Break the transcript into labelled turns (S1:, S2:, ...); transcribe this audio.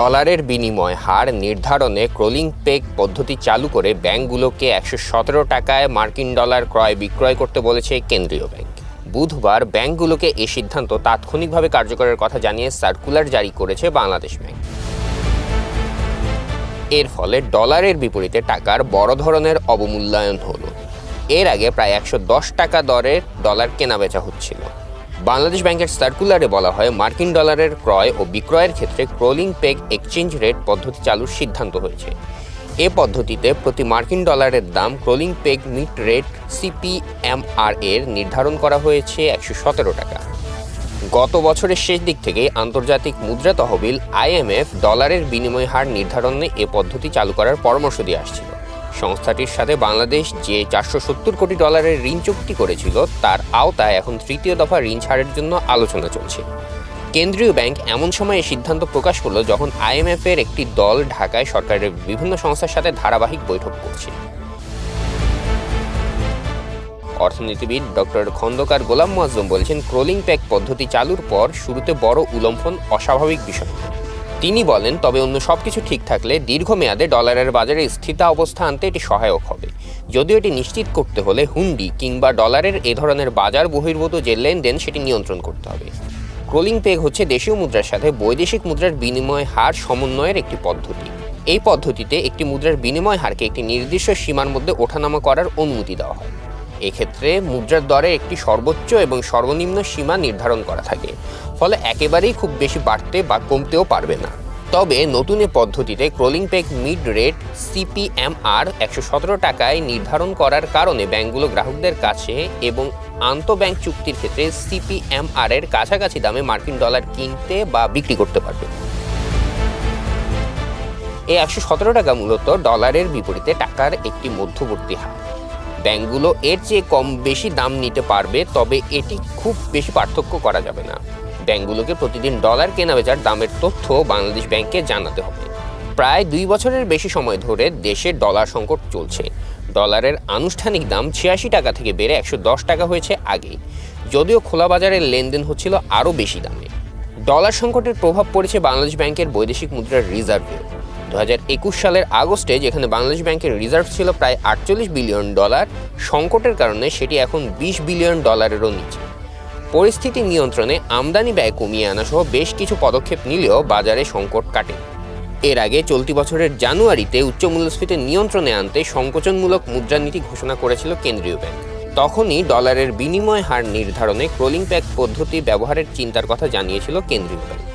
S1: ডলারের বিনিময় হার নির্ধারণে ক্রোলিং পেগ পদ্ধতি চালু করে ব্যাংকগুলোকে একশো সতেরো টাকায় মার্কিন ডলার ক্রয় বিক্রয় করতে বলেছে কেন্দ্রীয় ব্যাংক। বুধবার ব্যাংকগুলোকে এই সিদ্ধান্ত তাৎক্ষণিকভাবে কার্যকরের কথা জানিয়ে সার্কুলার জারি করেছে বাংলাদেশ ব্যাংক। এর ফলে ডলারের বিপরীতে টাকার বড় ধরনের অবমূল্যায়ন হলো। এর আগে প্রায় একশো দশ টাকা দরে ডলার কেনাবেচা হচ্ছিল। বাংলাদেশ ব্যাংকের সার্কুলারে বলা হয়, মার্কিন ডলারের ক্রয় ও বিক্রয়ের ক্ষেত্রে ক্রোলিং পেগ এক্সচেঞ্জ রেট পদ্ধতি চালুর সিদ্ধান্ত হয়েছে। এ পদ্ধতিতে প্রতি মার্কিন ডলারের দাম crawling peg mid rate CPMR এর নির্ধারণ করা হয়েছে একশো সতেরো টাকা। গত বছরের শেষ দিক থেকে আন্তর্জাতিক মুদ্রা তহবিল আইএমএফ ডলারের বিনিময় হার নির্ধারণে এ পদ্ধতি চালু করার পরামর্শ দিয়ে আসছিল। সংস্থাটির সাথে বাংলাদেশ যে চারশো সত্তর কোটি ডলারের ঋণ চুক্তি করেছিল, তার আওতায় এখন তৃতীয় দফা ঋণ ছাড়ের জন্য আলোচনা চলছে। কেন্দ্রীয় ব্যাংক এমন সময় সিদ্ধান্ত প্রকাশ করল যখন আইএমএফ এর একটি দল ঢাকায় সরকারের বিভিন্ন সংস্থার সাথে ধারাবাহিক বৈঠক করছে। অর্থনীতিবিদ ডক্টর খন্দকার গোলাম মোয়াজ্জম বলেছেন, ক্রোলিং প্যাক পদ্ধতি চালুর পর শুরুতে বড় উলম্ফন, অস্বাভাবিক বিষয়। তিনি বলেন, তবে অন্য সব কিছু ঠিক থাকলে দীর্ঘমেয়াদে ডলারের বাজারে স্থিতা অবস্থা আনতে এটি সহায়ক হবে। যদিও এটি নিশ্চিত করতে হলে হুন্ডি কিংবা ডলারের এ ধরনের বাজার বহির্ভূত যে লেনদেন, সেটি নিয়ন্ত্রণ করতে হবে। ক্রোলিং পেগ হচ্ছে দেশীয় মুদ্রার সাথে বৈদেশিক মুদ্রার বিনিময় হার সমন্বয়ের একটি পদ্ধতি। এই পদ্ধতিতে একটি মুদ্রার বিনিময় হারকে একটি নির্দিষ্ট সীমার মধ্যে ওঠানামা করার অনুমতি দেওয়া হয়। এক্ষেত্রে মুদ্রার দরে একটি সর্বোচ্চ এবং সর্বনিম্ন সীমা নির্ধারণ করা থাকে। ফলে একেবারেই খুব বেশি বাড়তে বা কমতেও পারবে না। তবে নতুন পদ্ধতিতে ক্রোলিং পেক মিড রেট সিপিএমআর একশো সতেরো টাকায় নির্ধারণ করার কারণে ব্যাংকগুলো গ্রাহকদের কাছে এবং আন্তঃব্যাংক চুক্তির ক্ষেত্রে সিপিএমআর এর কাছাকাছি দামে মার্কিন ডলার কিনতে বা বিক্রি করতে পারবে। এই একশো সতেরো টাকা মূলত ডলারের বিপরীতে টাকার একটি মধ্যবর্তী হার। ব্যাংকগুলো এর চেয়ে কম বেশি দাম নিতে পারবে, তবে এটি খুব বেশি পার্থক্য করা যাবে না। ব্যাংকগুলোকে প্রতিদিন ডলার কেনাবেচার দামের তথ্য বাংলাদেশ ব্যাংককে জানাতে হবে। প্রায় দুই বছরের বেশি সময় ধরে দেশে ডলার সংকট চলছে। ডলারের আনুষ্ঠানিক দাম ছিয়াশি টাকা থেকে বেড়ে একশো দশ টাকা হয়েছে আগে যদিও খোলা বাজারের লেনদেন হচ্ছিল আরও বেশি দামে। ডলার সংকটের প্রভাব পড়েছে বাংলাদেশ ব্যাংকের বৈদেশিক মুদ্রার রিজার্ভে। দু একুশ সালের আগস্টে যেখানে বাংলাদেশ ব্যাংকের রিজার্ভ ছিল প্রায় আটচল্লিশ বিলিয়ন ডলার সংকটের কারণে সেটি এখন বিশ বিলিয়ন ডলারেরও নিচে। পরিস্থিতি নিয়ন্ত্রণে আমদানি ব্যয় কমিয়ে আনা সহ বেশ কিছু পদক্ষেপ নিলেও বাজারে সংকট কাটে। এর আগে চলতি বছরের জানুয়ারিতে উচ্চ মূল্যস্ফীতি নিয়ন্ত্রণে আনতে সংকোচনমূলক মুদ্রানীতি ঘোষণা করেছিল কেন্দ্রীয় ব্যাংক। তখনই ডলারের বিনিময় হার নির্ধারণে ক্রোলিং প্যাক পদ্ধতি ব্যবহারের চিন্তার কথা জানিয়েছিল কেন্দ্রীয় ব্যাংক।